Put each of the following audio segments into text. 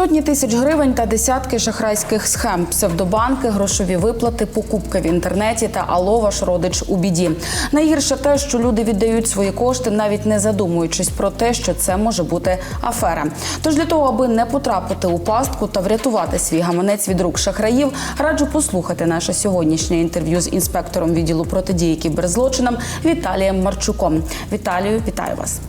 Сотні тисяч гривень та десятки шахрайських схем, псевдобанки, грошові виплати, покупки в інтернеті та «Алло, ваш родич у біді. Найгірше те, що люди віддають свої кошти, навіть не задумуючись про те, що це може бути афера. Тож для того, аби не потрапити у пастку та врятувати свій гаманець від рук шахраїв, раджу послухати наше сьогоднішнє інтерв'ю з інспектором відділу протидії кіберзлочинам Віталієм Марчуком. Віталію, вітаю вас.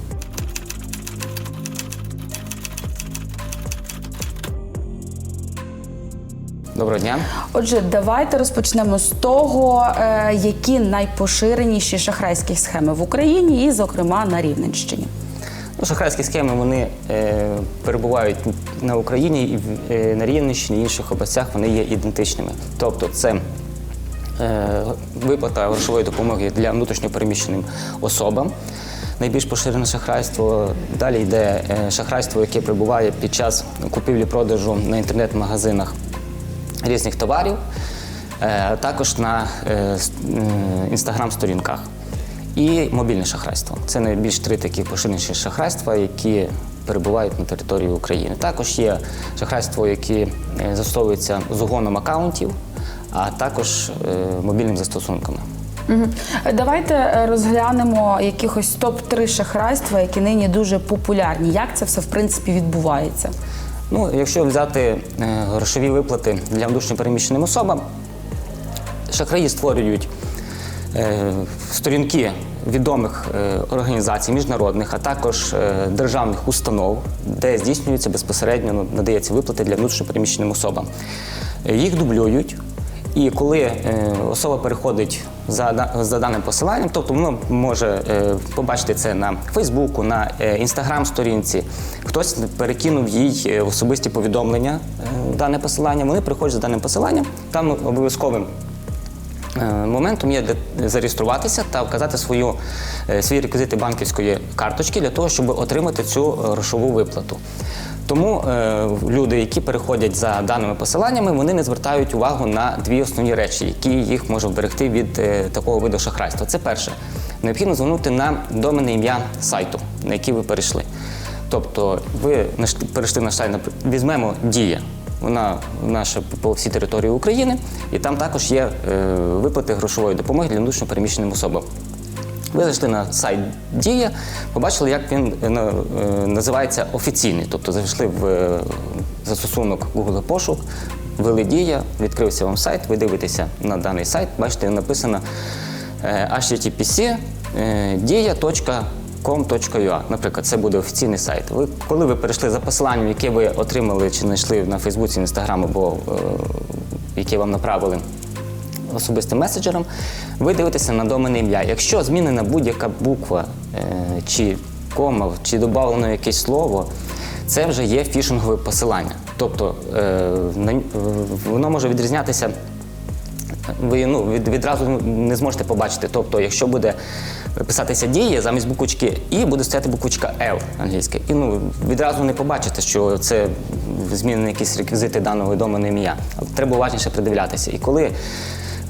Доброго дня. Отже, давайте розпочнемо з того, е, які найпоширеніші шахрайські схеми в Україні, і, зокрема, на Рівненщині. Ну, шахрайські схеми вони е, перебувають на Україні і е, на Рівненщині, і інших областях вони є ідентичними. Тобто це е, виплата грошової допомоги для внутрішньопереміщеним особам. Найбільш поширене шахрайство. Далі йде е, шахрайство, яке прибуває під час купівлі-продажу на інтернет-магазинах різних товарів, е, також на е, інстаграм-сторінках. І мобільне шахрайство. Це найбільш три такі поширеніші шахрайства, які перебувають на території України. Також є шахрайство, які е, застосовуються з угоном акаунтів, а також е, мобільним застосунками. Давайте розглянемо якихось топ-3 шахрайства, які нині дуже популярні. Як це все в принципі відбувається? Ну, якщо взяти е, грошові виплати для внутрішньопереміщеним особам, шахраї створюють е, сторінки відомих е, організацій міжнародних, а також державних установ, де здійснюється безпосередньо ну, надається виплати для внутрішньопереміщеним особам. Їх дублюють. І коли особа переходить за, за даним посиланням, тобто воно може е, побачити це на Фейсбуку, на е, інстаграм-сторінці, хтось перекинув їй е, в особисті повідомлення е, дане посилання. Вони приходять за даним посиланням, там обов'язковим Е, Моментом є зареєструватися та вказати свою, е, свої реквізити банківської карточки для того, щоб отримати цю е, грошову виплату. Тому е, люди, які переходять за даними посиланнями, вони не звертають увагу на дві основні речі, які їх можуть вберегти від е, такого виду шахрайства. Це перше, необхідно звернути на доменне ім'я сайту, на який ви перейшли. Тобто ви перейшли на сайт, візьмемо дія. Вона наша по всій території України, і там також є е, виплати грошової допомоги для внутрішньопереміщеним особам. Ви зайшли на сайт Дія, побачили, як він е, е, називається офіційний. Тобто зайшли в застосунок Google пошук, ввели Дія, відкрився вам сайт, ви дивитеся на даний сайт, бачите, написано httpc dia.com.ua. Наприклад, це буде офіційний сайт. Ви, коли ви перейшли за посиланням, яке ви отримали чи знайшли на Фейсбуці, Інстаграм або е, яке вам направили особистим меседжером, ви дивитеся на доменне ім'я. Якщо змінена будь-яка буква е, чи кома, чи додано якесь слово, це вже є фішингове посилання. Тобто е, на- е, воно може відрізнятися ви ну, від, відразу не зможете побачити. Тобто, якщо буде писатися дія, замість буквочки І буде стояти буквочка L англійська. І ну, відразу не побачите, що це змінені якісь реквізити даного домену ім'я. Треба уважніше придивлятися. І коли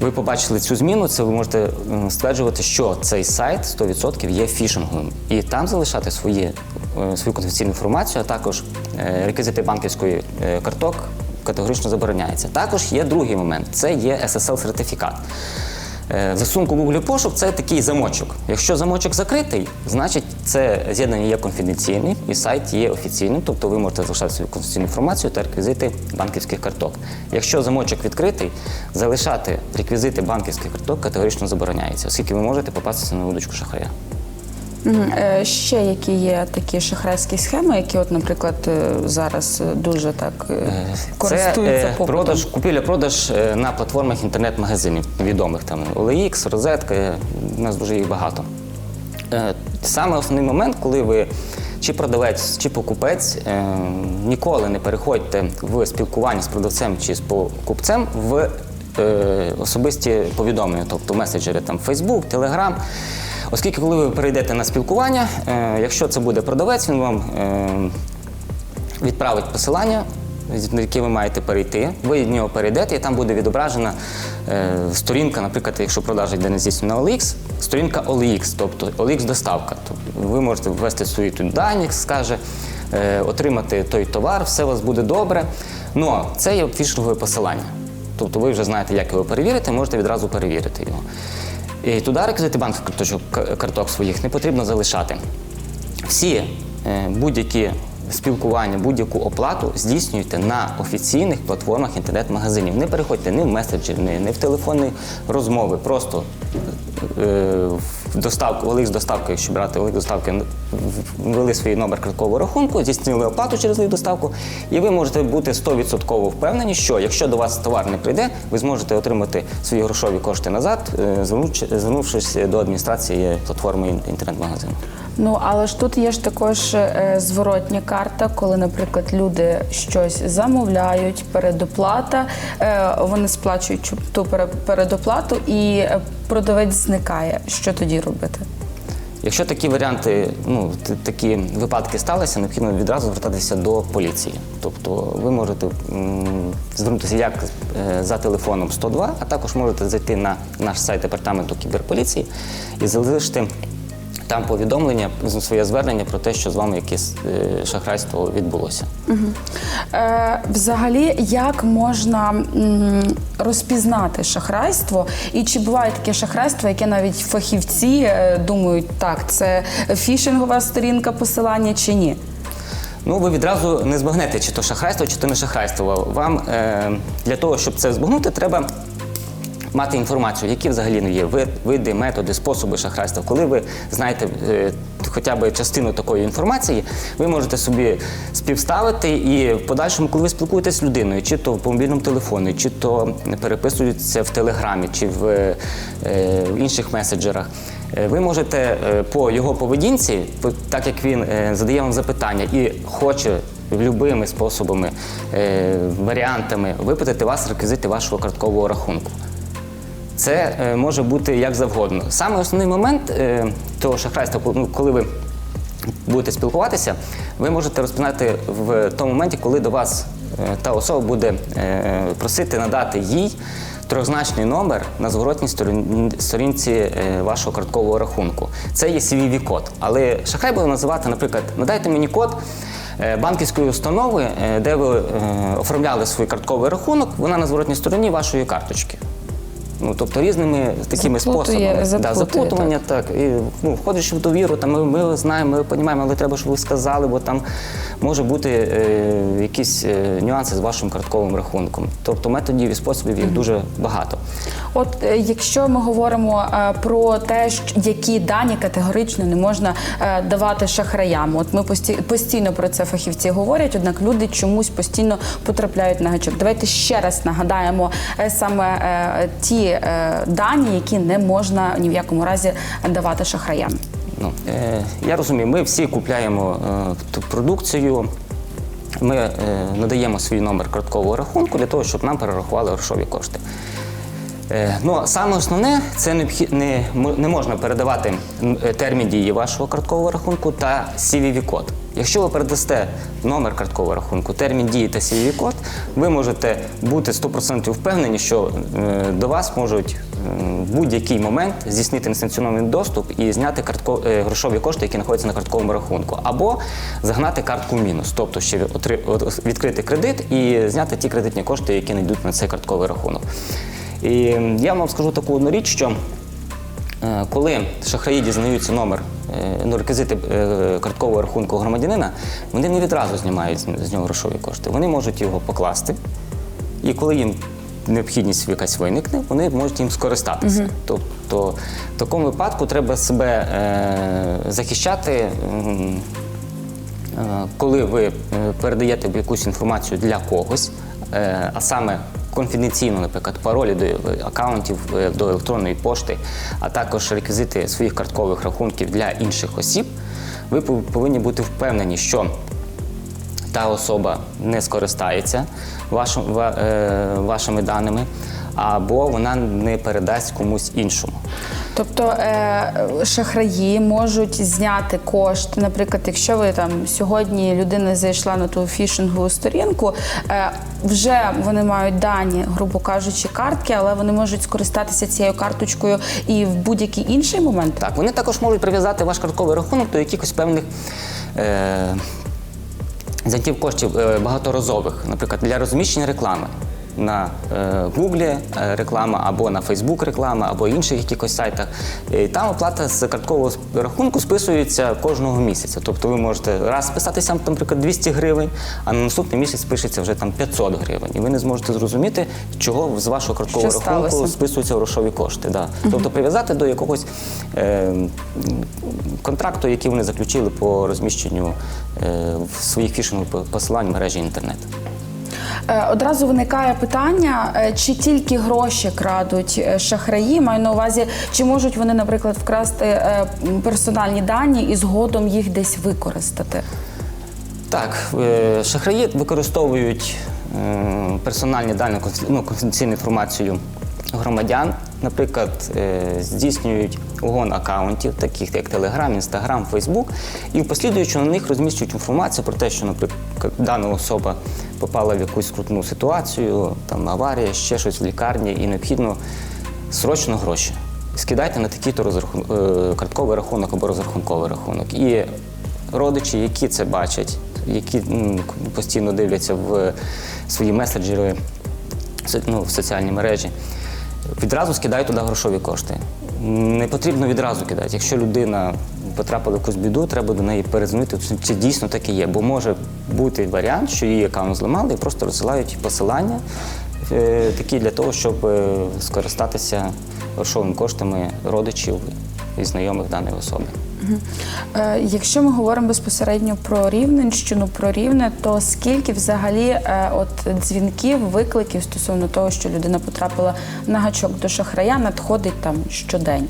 ви побачили цю зміну, це ви можете стверджувати, що цей сайт 100% є фішинговим. І там залишати свої, е, свою конфіденційну інформацію, а також е, реквізити банківської е, карток категорично забороняється. Також є другий момент це є SSL-сертифікат. Е, В засунку Google пошук це такий замочок. Якщо замочок закритий, значить це з'єднання є конфіденційним і сайт є офіційним, тобто ви можете залишати свою конфіденційну інформацію та реквізити банківських карток. Якщо замочок відкритий, залишати реквізити банківських карток категорично забороняється, оскільки ви можете попастися на удочку шахрая. Е, Ще які є такі шахрайські схеми, які, от, наприклад, е, зараз е, дуже так користуються Це попитом? продаж, купівля-продаж на платформах інтернет-магазинів відомих там OLX, Розетка, у нас дуже їх багато. Саме основний момент, коли ви чи продавець, чи покупець, ніколи не переходьте в спілкування з продавцем чи з покупцем в особисті повідомлення, тобто меседжери там Facebook, Telegram. Оскільки, коли ви перейдете на спілкування, е, якщо це буде продавець, він вам е, відправить посилання, на яке ви маєте перейти. Ви від нього перейдете, і там буде відображена е, сторінка, наприклад, якщо продажа йде не здійснена на OLX, сторінка OLX, тобто OLX доставка. Тобто ви можете ввести свої тут дані, скаже, отримати той товар, все у вас буде добре. Ну, це є фішингове посилання. Тобто ви вже знаєте, як його перевірити, можете відразу перевірити його. І туди карточок, карток своїх не потрібно залишати. Всі е, будь-які спілкування, будь-яку оплату здійснюйте на офіційних платформах інтернет-магазинів. Не переходьте ні в меседжі, ні в телефонні розмови. Просто е, в доставку, Олix доставки, якщо брати Олix доставки, ввели свій номер карткового рахунку, здійснили оплату через Олix доставку, і ви можете бути 100% впевнені, що якщо до вас товар не прийде, ви зможете отримати свої грошові кошти назад, е, звернувшись до адміністрації платформи інтернет-магазину. Ну але ж тут є ж також е, зворотня карта, коли, наприклад, люди щось замовляють, передоплата, е, вони сплачують ту пере- передоплату, і продавець зникає. Що тоді робити? Якщо такі варіанти, ну такі випадки сталися, необхідно відразу звертатися до поліції. Тобто ви можете звернутися як е, за телефоном 102, а також можете зайти на наш сайт департаменту кіберполіції і залишити там повідомлення, своє звернення про те, що з вами якесь е, шахрайство відбулося. Е, взагалі, як можна м, розпізнати шахрайство? І чи буває таке шахрайство, яке навіть фахівці е, думають, так, це фішингова сторінка посилання чи ні? Ну, ви відразу не збагнете, чи то шахрайство, чи то не шахрайство. Вам е, для того, щоб це збагнути, треба мати інформацію, які взагалі ну, є види, методи, способи шахрайства. Коли ви знаєте е, хоча б частину такої інформації, ви можете собі співставити і в подальшому, коли ви спілкуєтесь з людиною, чи то по мобільному телефону, чи то переписуєтеся в телеграмі, чи в, е, в інших меседжерах. Е, Ви можете е, по його поведінці, так як він е, задає вам запитання і хоче любими способами, е, варіантами випитати вас реквізити вашого карткового рахунку. Це е, може бути як завгодно. Саме основний момент е, того шахрайства, ну, коли ви будете спілкуватися, ви можете розпізнати в тому моменті, коли до вас е, та особа буде просити надати їй трьохзначний номер на зворотній сторінці вашого карткового рахунку. Це є CVV-код. Але шахрай буде називати, наприклад, надайте мені код. Банківської установи, де ви оформляли свій картковий рахунок, вона на зворотній стороні вашої карточки. Ну, тобто різними такими Заплутує- способами. заплутує, да, заплутування, так. І, ну, входиш в довіру, там, ми, ми знаємо, ми розуміємо, але треба, щоб ви сказали, бо там може бути е, якісь е, нюанси з вашим картковим рахунком. Тобто методів і способів їх дуже багато. От е, якщо ми говоримо е, про те, які дані категорично не можна е, давати шахраям, от ми пості- постійно про це фахівці говорять, однак люди чомусь постійно потрапляють на гачок. Давайте ще раз нагадаємо саме ті дані, які не можна ні в якому разі давати шахраям. Ну, я розумію, ми всі купляємо ту продукцію. Ми надаємо свій номер карткового рахунку для того, щоб нам перерахували грошові кошти. Е, ну, саме основне це не, не можна передавати е, термін дії вашого карткового рахунку та CVV-код. Якщо ви передасте номер карткового рахунку, термін дії та CVV-код, ви можете бути 100% впевнені, що е, до вас можуть в будь-який момент здійснити несанкціонований доступ і зняти картко, грошові кошти, які знаходяться на картковому рахунку, або загнати картку в мінус, тобто ще відкрити кредит і зняти ті кредитні кошти, які не йдуть на цей картковий рахунок. І я вам скажу таку одну річ, що е, коли шахраї дізнаються номер, е, ну, реквізити е, карткового рахунку громадянина, вони не відразу знімають з нього грошові кошти. Вони можуть його покласти, і коли їм необхідність якась виникне, вони можуть їм скористатися. Тобто в такому випадку треба себе е, захищати. Е, коли ви передаєте якусь інформацію для когось, а саме конфіденційно, наприклад, паролі до акаунтів е, до електронної пошти, а також реквізити своїх карткових рахунків для інших осіб, ви повинні бути впевнені, що та особа не скористається вашим, е, вашими даними, або вона не передасть комусь іншому. Тобто е, шахраї можуть зняти кошти. Наприклад, якщо ви там сьогодні людина зайшла на ту фішингову сторінку, е, вже вони мають дані, грубо кажучи, картки, але вони можуть скористатися цією карточкою і в будь-який інший момент. Так, вони також можуть прив'язати ваш картковий рахунок до якихось певних е, зайти коштів е, багаторазових, наприклад, для розміщення реклами. На е, Гуглі е, реклама або на Фейсбук реклама, або інших якихось сайтах. І там оплата з карткового рахунку списується кожного місяця. Тобто ви можете раз списатися, наприклад, 200 гривень, а на наступний місяць пишеться вже там 500 гривень. І ви не зможете зрозуміти, чого з вашого карткового Що рахунку сталося? списуються грошові кошти. Да. Тобто прив'язати до якогось е, контракту, який вони заключили по розміщенню е, своїх фішингових посилань в мережі інтернет. Е, Одразу виникає питання, е, чи тільки гроші крадуть е, шахраї. Маю на увазі, чи можуть вони, наприклад, вкрасти персональні дані і згодом їх десь використати. Так, шахраї використовують персональні дані, ну, конфіденційну інформацію громадян. Наприклад, е, здійснюють угон акаунтів, таких як Telegram, Instagram, Facebook, і послідуючи на них розміщують інформацію про те, що, наприклад, дана особа попала в якусь скрутну ситуацію, там аварія, ще щось в лікарні, і необхідно срочно гроші. Скидайте на такий-то розрахун... е, картковий рахунок або розрахунковий рахунок. І родичі, які це бачать, які постійно дивляться в свої меседжери, ну, в соціальні мережі, відразу скидай туди грошові кошти. Не потрібно відразу кидати. Якщо людина потрапила в якусь біду, треба до неї перезвонити, чи- дійсно так і є. Бо може бути варіант, що її аккаунт зламали і просто розсилають посилання е, такі для того, щоб е, скористатися грошовими коштами родичів і знайомих даної особи. Е, Якщо ми говоримо безпосередньо про Рівненщину, про Рівне, то скільки взагалі е, от дзвінків, викликів стосовно того, що людина потрапила на гачок до шахрая, надходить там щодень?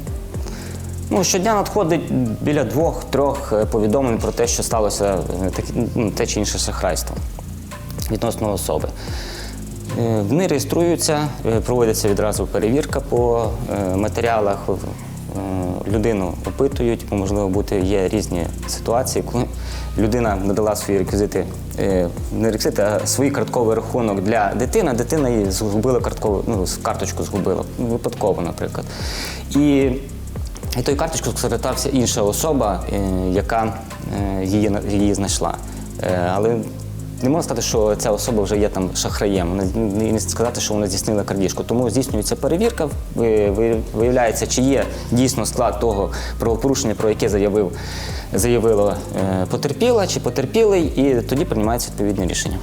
Ну, щодня надходить біля двох-трьох е, повідомлень про те, що сталося ну, те чи інше шахрайство відносно особи. Вони реєструються, проводиться відразу перевірка по матеріалах. Е, Людину опитують, бо можливо бути є різні ситуації, коли людина надала свої реквізити, е, не реквізити, а свій картковий рахунок для дитини. а Дитина її згубила карткову, ну, карточку згубила, випадково, наприклад. І і тою карточкою скористався інша особа, е, яка її, її знайшла. Але не можна сказати, що ця особа вже є там шахраєм. Не сказати, що вона здійснила крадіжку. Тому здійснюється перевірка, ви- ви- виявляється, чи є дійсно склад того правопорушення, про яке заявив, заявила е, потерпіла чи потерпілий, і тоді приймається відповідне рішення.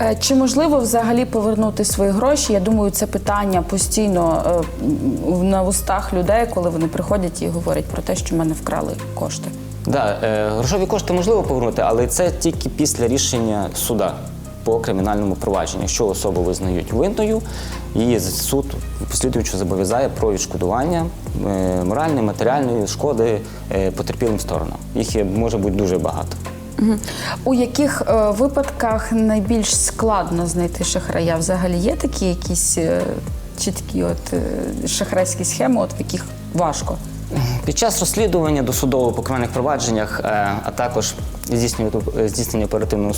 Е, Чи можливо взагалі повернути свої гроші? Я думаю, це питання постійно е, на устах людей, коли вони приходять і говорять про те, що мене вкрали кошти. Да, е, грошові кошти можливо повернути, але це тільки після рішення суда по кримінальному провадженню. Якщо особу визнають винною, її суд послідуючи зобов'язає про відшкодування е, моральної, матеріальної шкоди е, потерпілим сторонам. Їх може бути дуже багато. У яких е, випадках найбільш складно знайти шахрая? Взагалі є такі якісь е, чіткі от, е, шахрайські схеми, от в яких важко? Під час розслідування досудового по провадженнях, е, а також здійснення, здійснення оперативного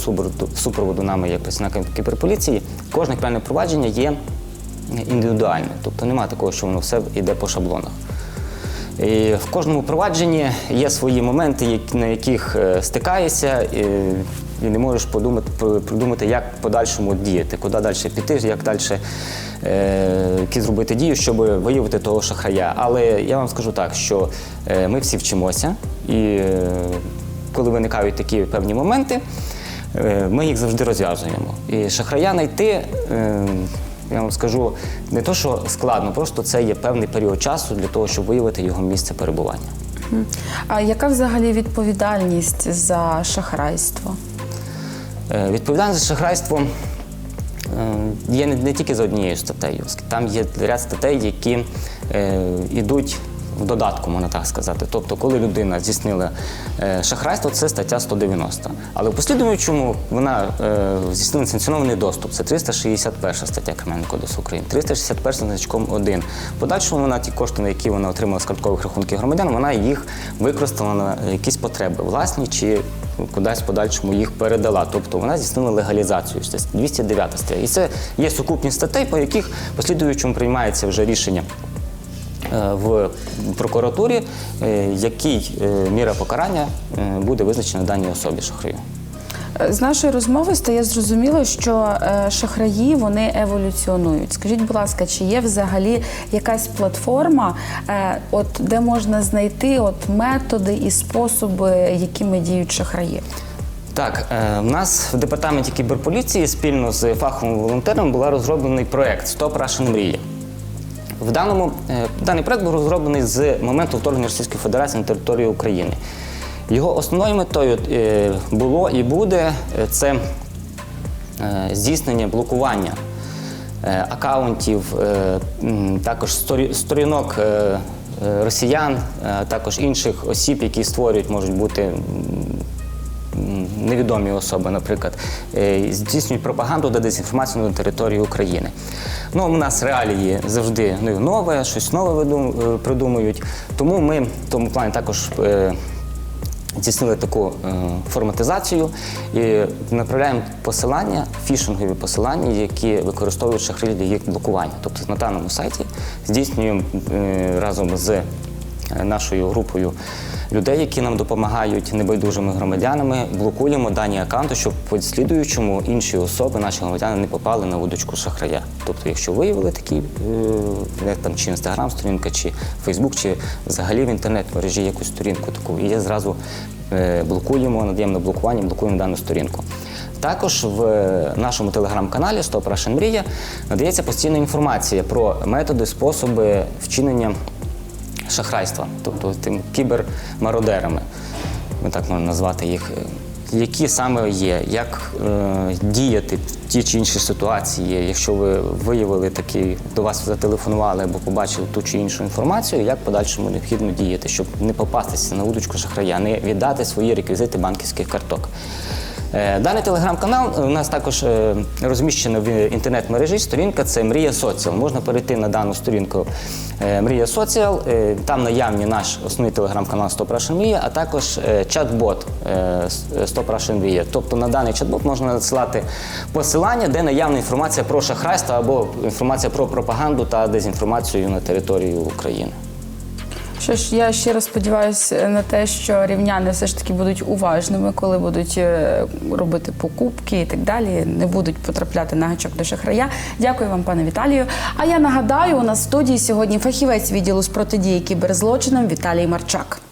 супроводу, нами як працівниками кіберполіції, кожне кримінальне провадження є індивідуальне. Тобто немає такого, що воно все йде по шаблонах. І в кожному провадженні є свої моменти, на яких е, стикаєшся, і, не можеш подумати, придумати, як подальшому діяти, куди далі піти, як далі е, які зробити дію, щоб виявити того шахрая. Але я вам скажу так, що е, ми всі вчимося, і е, коли виникають такі певні моменти, ми їх завжди розв'язуємо. І шахрая знайти. я вам скажу не то, що складно, просто це є певний період часу для того, щоб виявити його місце перебування. А яка взагалі відповідальність за шахрайство? Е, Відповідальність за шахрайство е, є не, тільки за однією статтею. Там є ряд статей, які е, йдуть в додатку, можна так сказати. Тобто, коли людина здійснила е, шахрайство, це стаття 190. Але в послідуючому вона е, здійснила санкціонований доступ. Це 361 стаття Кримінального кодексу України, 361 значком 1. В подальшому вона ті кошти, на які вона отримала з карткових рахунків громадян, вона їх використала на якісь потреби власні чи кудись в подальшому їх передала. Тобто вона здійснила легалізацію. Це 209 стаття. І це є сукупність статей, по яких послідуючому приймається вже рішення. Е, В прокуратурі, е, який е, міра покарання буде визначена даній особі шахраю. З нашої розмови стає зрозуміло, що шахраї вони еволюціонують. Скажіть, будь ласка, чи є взагалі якась платформа, от де можна знайти от методи і способи, якими діють шахраї? Так, в нас в департаменті кіберполіції спільно з фаховим волонтером була розроблений проект Стоп Russian Мрія. В даному е, даний проект був розроблений з моменту вторгнення Російської Федерації на територію України. Його основною метою е, було і буде е, це здійснення блокування акаунтів, також сторінок росіян, також інших осіб, які створюють, можуть бути невідомі особи, наприклад, е, здійснюють пропаганду та дезінформацію на території України. Ну, у нас реалії завжди ну, нове, щось нове е, придумують. Тому ми в тому плані також. е, здійснили таку форматизацію і направляємо посилання, фішингові посилання, які використовують шахраї для їх блокування. Тобто на даному сайті здійснюємо разом з нашою групою людей, які нам допомагають небайдужими громадянами, блокуємо дані аккаунти, щоб в послідуючому інші особи, наші громадяни, не попали на удочку шахрая. Тобто, якщо виявили такі, е, як там чи інстаграм сторінка, чи Фейсбук, чи взагалі в інтернет-мережі якусь сторінку таку, і зразу е, блокуємо, надаємо на блокування, блокуємо дану сторінку. Також в нашому телеграм-каналі Стоп Russian Мрія надається постійна інформація про методи, способи вчинення шахрайства, тобто тим кібермародерами, ми так можна назвати їх. Які саме є, як е, діяти в ті чи інші ситуації, якщо ви виявили такі, до вас зателефонували або побачили ту чи іншу інформацію, як подальшому необхідно діяти, щоб не попастися на удочку шахрая, не віддати свої реквізити банківських карток. Е, Даний телеграм-канал у нас також е, розміщено в інтернет-мережі. Сторінка це Мрія Соціал. Можна перейти на дану сторінку е, Мрія Соціал. Е, Там наявні наш основний телеграм-канал Стоп Russian Мрія, а також е, чат-бот е, Стоп Russian Мрія. Тобто на даний чат-бот можна надсилати посилання, де наявна інформація про шахрайство або інформація про пропаганду та дезінформацію на території України. Що ж, я щиро сподіваюся на те, що рівняни все ж таки будуть уважними, коли будуть е, робити покупки і так далі, не будуть потрапляти на гачок до шахрая. Дякую вам, пане Віталію. А я нагадаю, у нас в студії сьогодні фахівець відділу з протидії кіберзлочинам Віталій Марчак.